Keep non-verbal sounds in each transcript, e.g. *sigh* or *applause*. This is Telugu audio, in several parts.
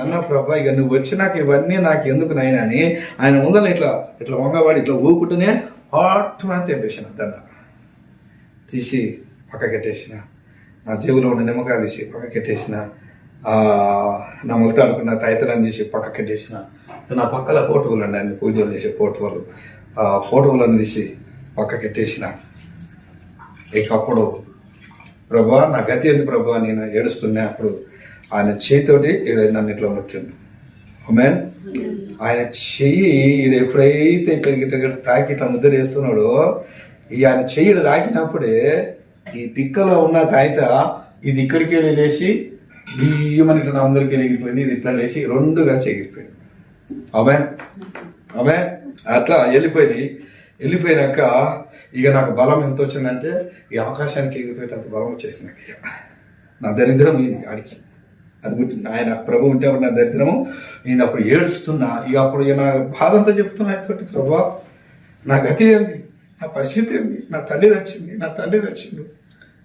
అన్న ప్రభా ఇక నువ్వు వచ్చినాక ఇవన్నీ నాకు ఎందుకు నాయన అని ఆయన ముందర ఇట్లా ఇట్లా వంగవాడి ఇట్లా ఊపుకుంటూనే ఆటోమని తెంపేసిన దండ. తీసి పక్కకెట్టేసిన. నా జేబులో ఉన్న నిమ్మకాయలు తీసి పక్కకెట్టేసిన. ఆ, నా మొలతాడుకున్న తైతలను తీసి పక్కకెట్టేసిన. నా పక్కల పోటువులు అండి ఆయన పూజలు చేసే పోటువలు. ఆ పోటువులను తీసి పక్కకెట్టేసిన. ఇక ప్రభా నా గతి ఏంది ప్రభా? నేను ఏడుస్తున్నా అప్పుడు ఆయన చేతితోటి ఈడ నన్ను ముట్టిండు. ఆమెన్ ఆయన చెయ్యి ఈడ ఎప్పుడైతే ఇక్కడికి తాకి ఇట్లా ముద్ర వేస్తున్నాడో ఈ ఆయన చెయ్యి తాకినప్పుడే ఈ పిక్కలో ఉన్న తాయిత ఇది ఇక్కడికి వెళ్ళి లేచి ఈమని ఇట్లా అందరికి ఎగిరిపోయింది. ఇది ఇట్లా లేచి రెండుగా ఎగిరిపోయింది ఆమెన్ ఆమె అట్లా వెళ్ళిపోయింది. వెళ్ళిపోయినాక ఇక నాకు బలం ఎంత వచ్చిందంటే ఈ ఆకాశానికి ఎగిరిపోయేటంత బలం వచ్చేసింది. నాకు నా దరిద్రం ఇది ఆడికి. అది గుర్తు ఆయన ప్రభు ఉంటే అప్పుడు నా దరిద్రము? నేను అప్పుడు ఏడుస్తున్నా. ఇక అప్పుడు నా బాధ అంతా చెప్తున్నా. ఆయనతోటి ప్రభా నా గతి ఏంది? నా పరిస్థితి ఏంది? నా తల్లి తెచ్చింది నా తల్లి తెచ్చిండు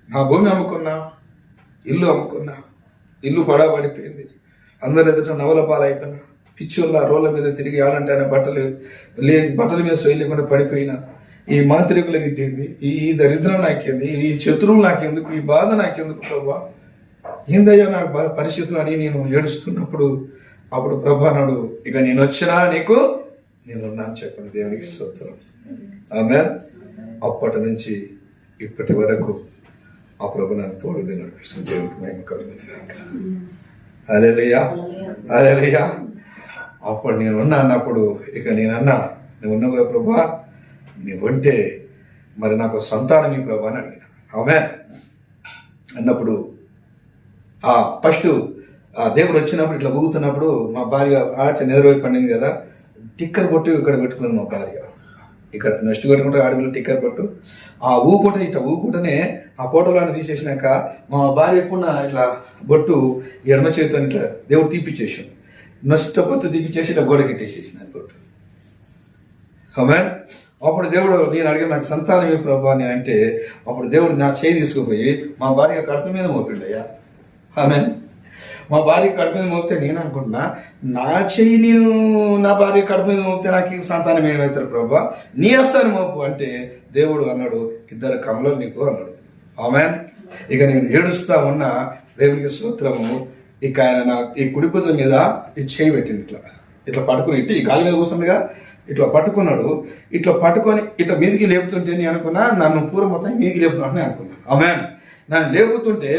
నా భూమి అమ్ముకున్నా. ఇల్లు అమ్ముకున్నా. ఇల్లు పడబడిపోయింది. అందరి ఎదుట నవల పాలైపోయినా. పిచ్చుల్లా రోళ్ళ మీద తిరిగి ఆడంటే ఆయన బట్టలు లేని బట్టల మీద సోయలేకుండా పడిపోయినా. ఈ మాంత్రికులకి ఇద్దింది ఈ దరిద్రం నాకేంది? ఈ శత్రువు నాకెందుకు? ఈ బాధ నాకెందుకు ప్రభావ ఏందయ్యా నాకు పరిస్థితులు అని నేను ఏడుస్తున్నప్పుడు అప్పుడు ప్రభా ఇక నేను వచ్చినా నీకు నేను ఉన్నాను చెప్పండి దేవునికి స్తోత్రం. ఆమె అప్పటి నుంచి ఇప్పటి వరకు ఆ ప్రభు నన్ను తోడు నడిపిస్తుంది దేవునికి మేము కలుగునిగాక. అలెలుయా అలెలుయా అప్పుడు నేను ఉన్నా అన్నప్పుడు ఇక నేను అన్నా నువ్వు ఉన్నావు కదా ప్రభా నువ్వు ఉంటే మరి నాకు సంతానం ఈ ప్రభా అని అడిగిన. ఆమె అన్నప్పుడు ఫస్ట్ ఆ దేవుడు వచ్చినప్పుడు ఇట్లా ఊగుతున్నప్పుడు మా భార్య ఆట నిద్రపోయి పండింది కదా టిక్కర్ పొట్టు ఇక్కడ పెట్టుకుంది మా భార్య. ఇక్కడ నెక్స్ట్ కట్టుకుంటే ఆడపిల్ల టిక్కర్ బొట్టు ఆ ఊకుంటే ఇట్లా ఊకుంటేనే ఆ ఫోటోలో తీసేసినాక మా భార్య కూడా ఇట్లా బొట్టు ఎడమ చేతితో ఇట్లా దేవుడు తీపిచ్చేసాడు. నష్ట పొత్తు తీపిచ్చేసి ఇట్లా గోడ కట్టేసేసిన బొట్టు. హమే అప్పుడు దేవుడు నేను అడిగిన నాకు సంతానం ఏ ప్రభా అని అంటే అప్పుడు దేవుడు నా చేయి తీసుకుపోయి మా భార్య కడుపు మీద మోపిండయ్యా ఆమె మా భార్య కడుపు మీద మోపితే నేను అనుకుంటున్నా నా చెయ్యి నేను నా భార్య కడుపు మీద మోపితే నాకు సంతానం ఏమవుతారు ప్రభా? నీ వస్తాను మోపు అంటే దేవుడు అన్నాడు ఇద్దరు కమలో నీకు అన్నాడు. ఆమె ఇక నేను ఏడుస్తా ఉన్న దేవునికి సూత్రము ఇక ఆయన నా ఈ కుడిపుతం మీద ఈ చేయి పెట్టింది ఇట్లా. ఇట్లా పట్టుకుని ఇట్టి ఈ గాలి మీద కూర్చుందిగా ఇట్లా పట్టుకున్నాడు. ఇట్లా పట్టుకొని ఇట్లా మీదికి లేపుతుంటే నేను అనుకున్నా నన్ను పూర మొత్తం మీదికి లేపుతున్నాను అనుకున్నాను ఆమె నన్ను లేపుతుంటే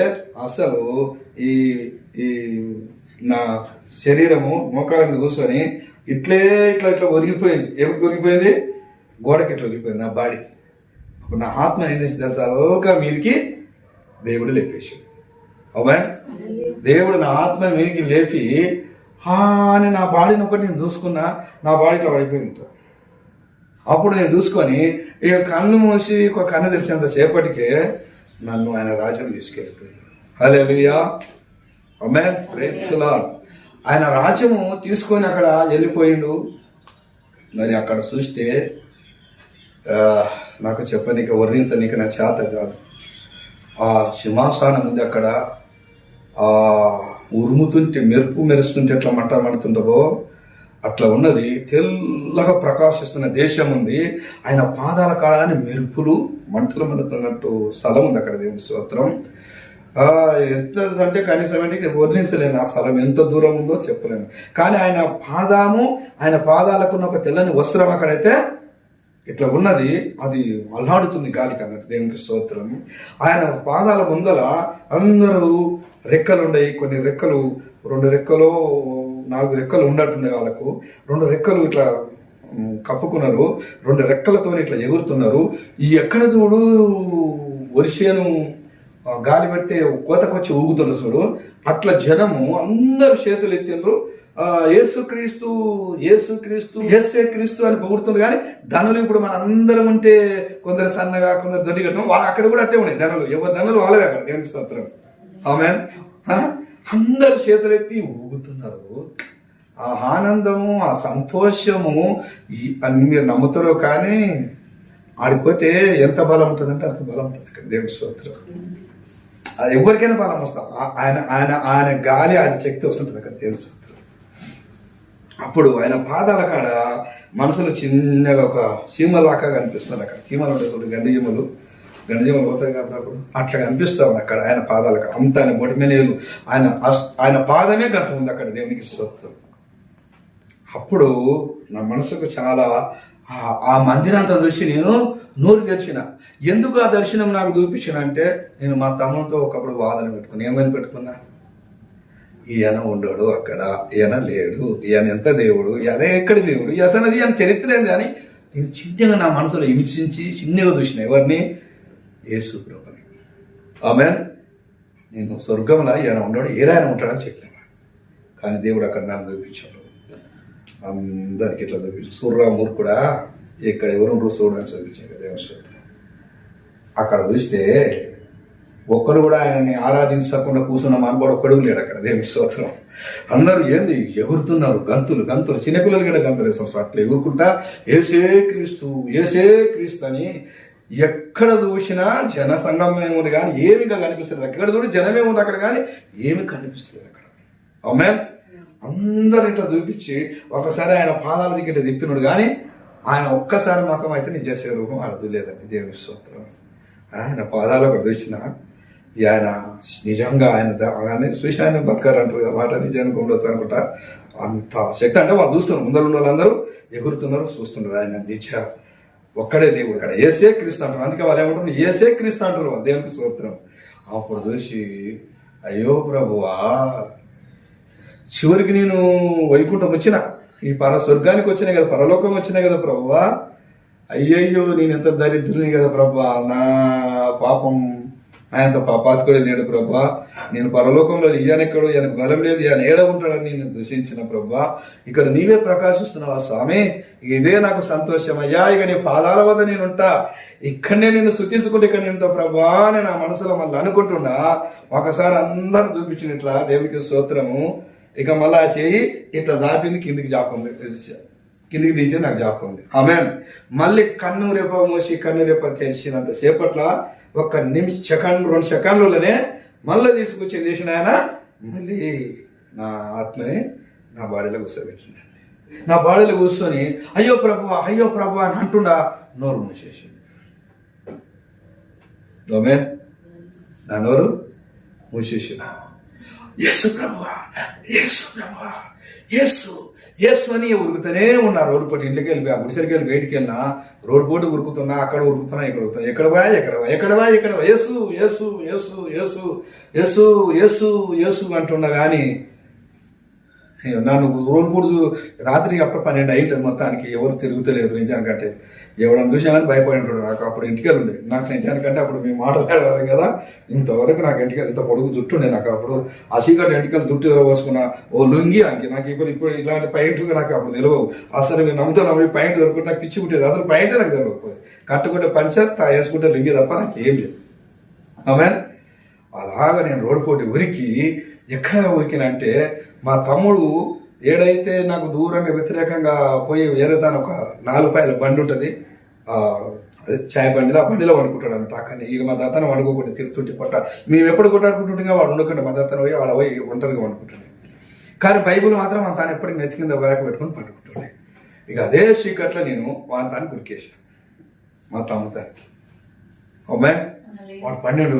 అసలు ఈ ఈ నా శరీరము మోకాల మీద కూర్చొని ఇట్లే ఇట్లా ఇట్లా ఒరిగిపోయింది. ఎవరికి ఒరిగిపోయింది? గోడకి ఇట్లా ఒరిగిపోయింది? నా బాడీ. అప్పుడు నా ఆత్మ ఏం చేసి తెలుసా? అలగా మీదికి దేవుడు లేపేసాడు అవునా దేవుడు నా ఆత్మ మీదకి లేపి అని నా బాడీని ఒకటి నేను చూసుకున్నా నా బాడీలో పడిపోయింది అప్పుడు నేను చూసుకొని ఇక కన్ను మూసి ఒక కన్ను తెరిచినంత సేపటికే నన్ను ఆయన రాజ్యం తీసుకెళ్ళిపోయింది హల్లెలూయా అమెన్ ఆయన రాజ్యము తీసుకొని అక్కడ వెళ్ళిపోయిండు. మరి అక్కడ చూస్తే నాకు చెప్పనీక వర్ణించనీక నా చేత కాదు. ఆ సింహాసనం ఉంది అక్కడ. ఆ ఉరుముతుంటే మెరుపు మెరుస్తుంటే ఎట్లా మంట మండుతుంటదో అట్లా ఉన్నది. తెల్లగా ప్రకాశిస్తున్న దేశం ఉంది. ఆయన పాదాల కాడని మెరుపులు మంటలు మండుతున్నట్టు స్థలం ఉంది అక్కడ దేవుని స్తోత్రం. ఎంత అంటే కనీసం అంటే వర్ణించలేను ఆ స్థలం ఎంత దూరం ఉందో చెప్పలేను. కానీ ఆయన పాదాము ఆయన పాదాలకున్న ఒక తెల్లని వస్త్రం అక్కడైతే ఇట్లా ఉన్నది అది అల్లాడుతుంది గాలికి అన్నట్టు దేవునికి స్తోత్రం. ఆయన పాదాల ముందల అందరూ రెక్కలు ఉండయి కొన్ని రెక్కలు రెండు రెక్కలు నాలుగు రెక్కలు ఉన్నట్టుంది వాళ్ళకు. రెండు రెక్కలు ఇట్లా కప్పుకున్నారు రెండు రెక్కలతో ఇట్లా ఎగురుతున్నారు. ఈ ఎక్కడ చూడు ఒరిసేను గాలి పెడితే కోతకొచ్చి ఊగుతున్నారు చూడు. అట్లా జనము అందరు చేతులు ఎత్తిండ్రు. ఏసుక్రీస్తు యేసుక్రీస్తు యేసుక్రీస్తు యేసే క్రీస్తు అని పొగుడుతుంది కానీ ధనులు ఇప్పుడు మన అందరం ఉంటే కొందరు సన్నగా కొందరు దొడ్డి కట్టడం వాళ్ళు అక్కడ కూడా అట్టే ఉన్నాయి ధనులు. ఎవరు ధనులు వాళ్ళవే అక్కడ. దేవుని స్తోత్రం. ఆమె అందరు చేతులెత్తి ఊగుతున్నారు. ఆ ఆనందము ఆ సంతోషము అన్ని మీరు నమ్ముతారో కానీ ఆడిపోతే ఎంత బలం ఉంటుందంటే అంత బలం ఉంటుంది అక్కడ. దేవుని స్తోత్రం. అది ఎవరికైనా బలం వస్తాం. ఆ- ఆయన ఆయన ఆయన గాలి ఆయన శక్తి వస్తుంటుంది అక్కడ దేవుని అప్పుడు ఆయన పాదాల కాడ మనసులో చిన్నగా ఒక చీమలాగా కనిపిస్తుంది అక్కడ. చీమలు ఉంటాయి చూడు గండిజీమలు పోతాయి కాబట్టి అప్పుడు అట్లా కనిపిస్తాం అక్కడ ఆయన పాదాల కాడ. అంత ఆయన బొటిమెనేలు ఆయన అస్- ఆయన పాదమే గంత ఉంది అక్కడ దేవునికి స్వత్వం అప్పుడు నా మనసుకు చాలా ఆ- ఆ చూసి నేను నోరు తెరిచిన. ఎందుకు ఆ దర్శనం నాకు చూపించిన అంటే నేను మా తమ్ముడితో ఒకప్పుడు వాదన పెట్టుకుని ఏమని పెట్టుకున్నా? ఈయన ఉండడు అక్కడ ఈయన లేడు ఈయన ఎంత దేవుడు ఈయన ఎక్కడి దేవుడు అసలు ఈయన చరిత్ర ఏంది అని నేను చిన్నగా నా మనసులో హింసించి చిన్నగా చూసిన ఎవరిని? యేసు ప్రభుని. ఆమె నేను స్వర్గంలో ఈయన ఉండడు ఏరాయన ఉంటాడని చెప్పిన. కానీ దేవుడు అక్కడ నన్ను చూపించాడు. అందరికి ఇట్లా చూపించాడు. సూర్రా మూర్ఖుడా? ఇక్కడ ఎవరు చూపించాడు కదా దేవుని అక్కడ చూస్తే ఒక్కడు కూడా ఆయనని ఆరాధించకుండా కూర్చున్న మానవాడు ఒక్కడు లేడు అక్కడ దేవుని స్తోత్రం. అందరూ ఏంది ఎగురుతున్నారు గంతులు గంతులు చిన్నపిల్లలు కూడా గంతులు వేస్తాం అట్లా ఎగురుకుంటా ఏసే క్రీస్తు ఏసే క్రీస్తు అని ఎక్కడ చూసినా జన సంగమే ఉంది కానీ ఏమి ఇంకా కనిపిస్తుంది ఎక్కడ చూడు జనమే ఉంది అక్కడ కానీ ఏమి కనిపిస్తుంది అక్కడ. అమ్మే అందరు ఇట్లా చూపించి ఒకసారి ఆయన పాదాల దిగ్గట తిప్పినాడు కానీ ఆయన ఒక్కసారి మకం అయితే నేను చేసే రూపం అర్థం లేదండి దేవుని స్తోత్రం. ఆయన పాదాలు ఒకటి ఆయన నిజంగా ఆయన ఆయన చూసి ఆయన బతకారు అంటారు కదా మాట నిజానికి ఉండొచ్చు అనుకుంటా? అంత శక్తి అంటే వాళ్ళు చూస్తున్నారు. ముందర ఉన్న వాళ్ళందరూ ఎగురుతున్నారు చూస్తున్నారు. ఆయన నిజ ఒక్కడే దేవుడు ఇక్కడ ఏసే క్రీస్తు అంటారు. అందుకే వాళ్ళు ఏమంటారు? ఏసే క్రీస్తు అంటారు వాళ్ళు దేవునికి స్తోత్రం. అప్పుడు చూసి అయ్యో ప్రభువా చివరికి నేను వైకుంఠం వచ్చిన ఈ పర స్వర్గానికి వచ్చినాయి కదా పరలోకం వచ్చినాయి కదా ప్రభువా అయ్యయ్యో నేను ఎంత దరిద్రుని కదా ప్రభా. నా పాపం ఆయనతో పాపాత్కుడే లేడు ప్రభా. నేను పరలోకంలో ఈయనెక్కడో ఈయనకు బలం లేదు ఈయన ఏడ ఉంటాడని నేను దూషించిన ప్రభా. ఇక్కడ నీవే ప్రకాశిస్తున్నావా స్వామి? ఇక ఇదే నాకు సంతోషం. అయ్యా ఇక నీ పాదాల వద్ద నేను ఉంటా. ఇక్కడనే నేను శుతించుకుంటే ఇక్కడ నేను ప్రభా అని నా మనసులో మళ్ళీ అనుకుంటున్నా. ఒకసారి అందరూ చూపించినట్లా దేవునికి స్తోత్రము. ఇక మళ్ళా ఆ చేయి ఇట్లా దాపింది కిందికి జాపం కిందికి దించి నాకు జాపకం ఉంది ఆమె మళ్ళీ కన్ను రేప మూసి కన్ను రేప తెరిచినంత సేపట్లో ఒక నిమిష సెకండ్ రెండు సెకండ్లలోనే మళ్ళీ తీసుకొచ్చి చేసిన ఆయన? మళ్ళీ నా ఆత్మని నా బాడీలో కూర్చోబెట్టిందండి నా బాడీలో కూర్చొని అయ్యో ప్రభు అయ్యో ప్రభు అని అంటుండా నోరు మూసేసింది నా నోరు మూసేసి యేసు ప్రభువా యేసు ప్రభువా యేసు యేసు అని ఉరుకుతూనే ఉన్నారు. రోడ్డు పోటీ ఇంటికి వెళ్ళి ఆ గుడిసెలకి వెళ్ళి బయటికి వెళ్ళినా రోడ్డు పోటీ ఉరుకుతున్నా అక్కడ ఉరుకుతున్నా ఇక్కడ ఉరుకుతున్నా. ఎక్కడ ఎక్కడవా ఎక్కడవా ఎక్కడ యేసు యేసు యేసు యేసు యేసు యేసు యేసు అంటున్నా కానీ నన్ను రోడ్డు పూడు రాత్రి అప్పుడు పన్నెండు అయింటుంది మొత్తానికి. ఎవరు తిరుగుతలేరు నిజానికంటే ఎవడని చూసామని భయపడి ఉంటాడు నాకు అప్పుడు ఇంటికెళ్ళి ఉండే నాకు నిజానికంటే అప్పుడు మేము మాట్లాడేవారు కదా. ఇంతవరకు నాకు ఎంటికలు ఇంత పొడుగు జుట్టు ఉండే. నాకు అప్పుడు ఆ చీకటి ఎంటికలు జుట్టు పోసుకున్న ఓ లుంగి అంకి. నాకు ఇప్పుడు ఇప్పుడు ఇలాంటి పైంట్ నాకు అప్పుడు తెలియవు అసలు మేము నమ్ముతాను అప్పుడు పైంట్ దొరుకుంటే నాకు పిచ్చి పుట్టేది. అసలు పైంటే నాకు తెలియకపోయింది కట్టుకుంటే పంచ వేసుకుంటే లుంగి తప్ప నాకు ఏం లేదు. ఆమె? అలాగా నేను రోడ్డు పోటీ ఉరికి ఎక్కడ ఉరికినంటే మా తమ్ముడు ఏడైతే నాకు దూరంగా వ్యతిరేకంగా పోయి వేరే దాని ఒక నాలుగు పాయల బండి ఉంటుంది. అదే చాయ్ బండిలో ఆ బండిలో వండుకుంటాడు అంట అక్కడనే. ఇక మా దాతను వండుకోకుండా తిరుగుతుంటే కొట్ట మేము ఎప్పుడు కొట్టాడుకుంటుంటే వాడు వండుకుంటే మా దాతను పోయి వాడు పోయి ఒంటరిగా వండుకుంటుండే. కానీ బైబిల్ మాత్రం మా తాను ఎప్పటికీ నెత్తి కింద బ్యాగ్ పెట్టుకుని పండుకుంటుండే. ఇక అదే చీకట్లో నేను మా తాను గురికేసాను మా తమ్ముతానికి అమ్మాయి వాడు పన్నెండు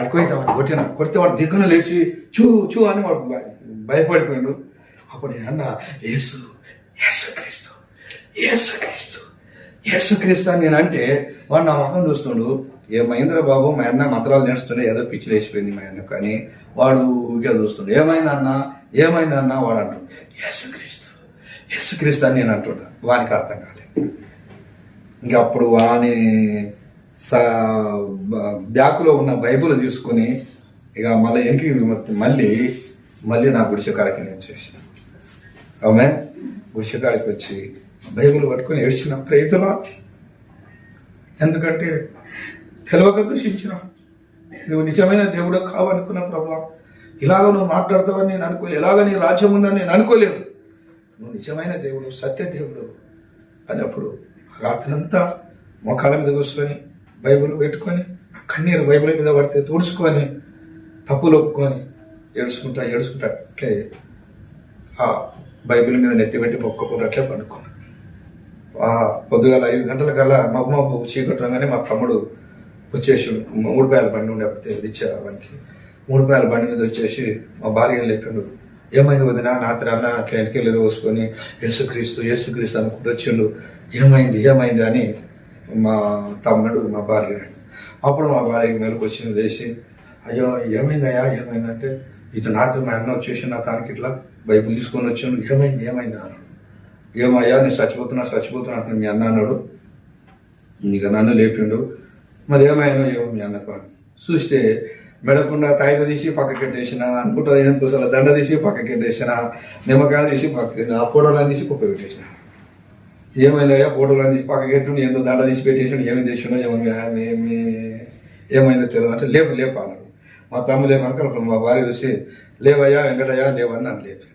అడుకోయితే వాడు కొట్టిన. కొడితే వాడు దిక్కున లేచి చూ చూ అని వాడు భయపడిపోయాడు. అప్పుడు నేను అన్న యేసు యేసుక్రీస్తు క్రీస్తు యేసుక్రీస్తు అని నేను అంటే వాడు నా మొహం చూస్తుండు ఏ మహేంద్ర బాబు మా అన్న మంత్రాలు నేర్చుతుండే ఏదో పిచ్చి లేచిపోయింది మా అన్న కానీ వాడు ఊరికే చూస్తుండు. ఏమైంది అన్న? ఏమైంది అన్న? వాడు అంటుండు. యేసుక్రీస్తు యేసుక్రీస్తు అని నేను అంటున్నా వానికి అర్థం కాలేదు. ఇంకా అప్పుడు వాని సా బ- బ్యాకులో ఉన్న బైబుల్ తీసుకుని ఇక మళ్ళీ వెనక్కి మళ్ళీ మళ్ళీ నా గుడిసె కాడికి నేను చేసిన. ఆమె గుడిసె వచ్చి బైబుల్ పట్టుకొని ఏడ్చిన ప్రేతులా ఎందుకంటే తెలవక దూషించిన. నువ్వు నిజమైన దేవుడు కావనుకున్న ప్రభా ఇలాగ నువ్వు మాట్లాడతావని నేను అనుకోలేదు ఇలాగ నీ రాజ్యం ఉందని నేను అనుకోలేదు. నువ్వు నిజమైన దేవుడు సత్య దేవుడు అన్నప్పుడు రాత్రంతా మొఖాల మీద కూర్చొని బైబిల్ పెట్టుకొని ఆ కన్నీరు బైబిల్ మీద పడితే తుడుచుకొని తప్పులు ఒప్పుకొని ఏడుచుకుంటా ఏడుచుకుంటా అట్లే ఆ బైబిల్ మీద నెత్తి పెట్టి మొక్కకుండా అట్లే ఆ పొద్దుగాల ఐదు గంటల కల్లా మబ్బు మబ్బు చీకట్టంగానే మా తమ్ముడు వచ్చేసి మూడు పాయల బండి ఉండే అప్పుడు వానికి మూడు పాయల బండి మీద వచ్చేసి మా భార్య లేపిండు ఏమైంది వదిన? రాత్రి అన్న అట్లా ఇంటికి పోసుకొని యేసుక్రీస్తు యేసుక్రీస్తు అనుకుంటూ వచ్చిండు. ఏమైంది? ఏమైంది అని మా తమ్ముడు మా భార్య అప్పుడు మా భార్యకి మెలకు వచ్చింది లేచి అయ్యో ఏమైందయ్యా? ఏమైందంటే ఇటు నాతో మా అన్న వచ్చేసి నా తానికి ఇట్లా బైబిల్ తీసుకొని వచ్చిండు ఏమైంది? ఏమైంది? అన్నాడు. ఏమయ్యా నేను చచ్చిపోతున్నా చచ్చిపోతున్నా అంటున్నా మీ అన్న అన్నాడు. ఇక నన్ను లేపిండు. మరి ఏమైనా ఏమో మీ అన్నకు చూస్తే మెడకుండా తాయిద తీసి పక్కకి పెట్టేసిన అనుకుంటా కూసల దండ తీసి పక్కకి పెట్టేసిన నిమ్మకాయ తీసి పక్కకి ఆ ఫోటోలను తీసి కుప్ప పెట్టేసిన. ఏమైందయ్యా ఫోటోలను తీసి పక్కకెట్టు ఏందో దండ తీసి పెట్టేసిన ఏమి చేసినా ఏమో ఏమి ఏమైందో తెలియదు. అంటే లేపు లేపు అన్నాడు. మా తమ్ముడు లేపనుక మా భార్య చూసి లేవయ్యా వెంకటయ్యా లేవని నన్ను లేపి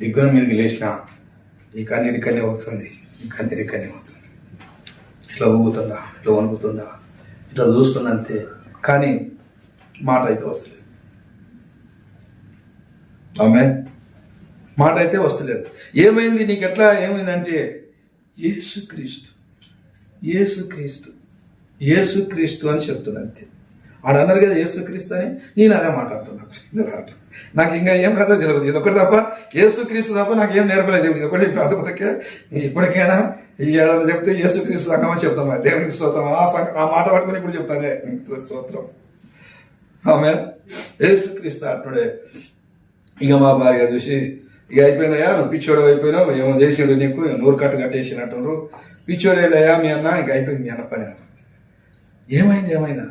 దిగ్గున మీదకి లేచిన ఈ కన్నీరు ఇక్కడనే వస్తుంది ఈ కన్నీరు ఇక్కడనే వస్తుంది ఇట్లా ఊగుతుందా ఇట్లా వణుకుతుందా ఇట్లా చూస్తుందంతే. అంతే కానీ మాట అయితే వస్తలేదు. ఆమె మాట అయితే వస్తలేదు. ఏమైంది నీకు ఎట్లా ఏమైందంటే యేసుక్రీస్తు ఏసుక్రీస్తు యేసుక్రీస్తు అని చెప్తున్నా అంతే. ఆడు అన్నారు కదా యేసుక్రీస్తు అని? నేను అదే మాట్లాడుతున్నాను ఇది నాకు ఇంకా ఏం కథ తెలియదు ఇది ఒకటి తప్ప యేసుక్రీస్తు తప్ప నాకు ఏం నేర్పలేదు. ఇది ఒకటి అందుకొరకే ఇప్పటికైనా ఈ ఏడాది చెప్తే యేసుక్రీస్తు సంగమని చెప్తామా దేవునికి స్తోత్రం. ఆ సంగ ఆ మాట పట్టుకుని ఇప్పుడు చెప్తాదే స్తోత్రం. ఆమె యేసుక్రీస్తు అంటుడే ఇక మా భార్య చూసి ఇక అయిపోయినాయా నువ్వు పిచ్చోడు అయిపోయినావు. ఏమో చేసిండు నీకు. నూరు కట్టు కట్టేసినట్టుండ్రు పిచ్చోడేలయ్యా మీ అన్న? ఇంక అయిపోయింది మీ అన్న పని. ఏమైంది? ఏమైనా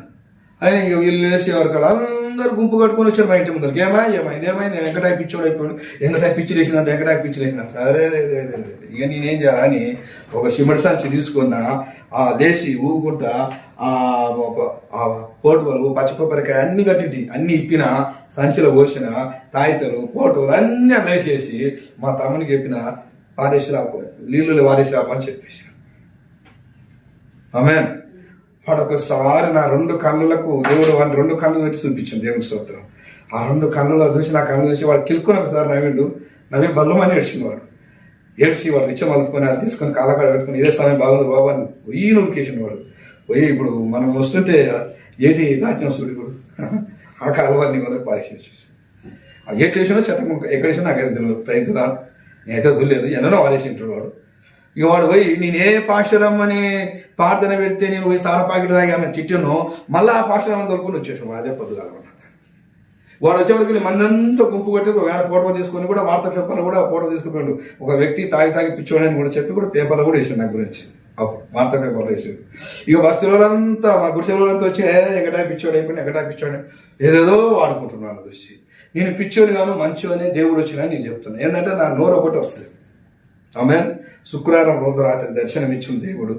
అని ఇక వీళ్ళు వేసే వరకు అందరు గుంపు కట్టుకొని వచ్చారు మా ఇంటి ముందరికి ఏమా ఏమైంది? ఏమైంది? వెంకటాయ పిచ్చోడు అయిపోయాడు వెంకటాయ పిచ్చి లేచిందంట? వెంకటాయ పిచ్చి లేచిందంట? అరే ఇక నేనేం చేయాలని ఒక సిమెంట్ సంచి తీసుకున్నా ఆ లేచి ఊగుకుంటా ఆ పోటువలు పచ్చికొబ్బరికాయ అన్ని కట్టింటి. అన్ని ఇప్పిన సంచిలో పోసిన తాయితలు పోటువలు అన్ని లేచేసి మా తమ్మునికి చెప్పిన పారేసి రాపో నీళ్ళు వారేసి రాపని అని చెప్పేసి ఆమె వాడు ఒకసారి నా రెండు కన్నులకు దేవుడు వాడిని రెండు కన్నులు పెట్టి చూపించింది దేవుని స్తోత్రం. ఆ రెండు కన్నులు చూసి నా కన్ను చూసి వాడు కిలుక్కుని ఒకసారి నవ్విండు. నవ్వి బల్లమని ఏడ్చింది వాడు. ఏడ్చి వాడు రిచ్చ అనుకుని అది తీసుకొని కాలకాడ పెట్టుకుని ఇదే సమయం బాగుంది బాబా అని పొయ్యి నూరికేసిన వాడు. పోయి ఇప్పుడు మనం వస్తుంటే ఏటి దాటిన సూర్యుడు ఇప్పుడు? *laughs* ఆ కాలువాన్ని మనకు పారేసి ఆ ఏటి వేసినా చెత్త ఎక్కడ వేసినా నాకైతే తెలియదు. ప్రయత్నం నేనైతే చూడలేదు. ఎన్నో ఆలోచించాడు వాడు. ఇక వాడు పోయి నేను ఏ పాశురమ్మని ప్రార్థన పెడితే నేను పోయి సార పాకెట్ దాగి ఆమె తిట్టాను మళ్ళీ ఆ పాశురమ్మని దొరుకుని వచ్చేసాను అదే పొద్దుగాల వాడు వచ్చేవరకు మందంతా గుంపు కొట్టి ఒక ఆయన ఫోటో తీసుకొని కూడా వార్తా పేపర్లో కూడా ఫోటో తీసుకుపోయాడు. ఒక వ్యక్తి తాగి తాగి పిచ్చోడని కూడా చెప్పి కూడా పేపర్లో కూడా వేసాడు నా గురించి. అప్పుడు వార్తా పేపర్లో వేసాడు. ఇక బస్తీలంతా మా గుడిసెలంతా వచ్చి "ఏ, ఎక్కడా పిచ్చోడు అయిపోయినా ఎక్కడా పిచ్చోడు? ఏదేదో వాడుకుంటున్నాను చూసి నేను పిచ్చోని గాను మంచు అనే దేవుడు వచ్చినా నేను చెప్తున్నాను ఏంటంటే నా నోరు ఒకటి వస్తుంది ఆమె శుక్రవారం రోజు రాత్రి దర్శనం ఇచ్చిన దేవుడు.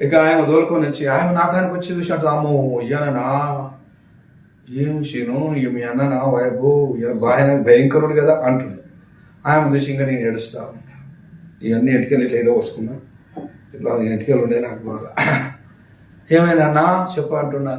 ఇక ఆయన దోలుకొని వచ్చి ఆయన నా దానికి వచ్చి చూసి అమ్మో ఇయ్యననా ఏం చేయను ఇక మీ అన్న వైపు ఆయన భయంకరుడు కదా అంటుంది ఆయన చూసి ఇంకా నేను ఏడుస్తా ఉన్నా. ఇవన్నీ ఎటుకెళ్ళి ఇట్లా ఏదో వస్తున్నా ఇట్లా ఎటుకెళ్ళి ఉండే నాకు బాగా ఏమైనా అన్నా చెప్పు అంటున్నా.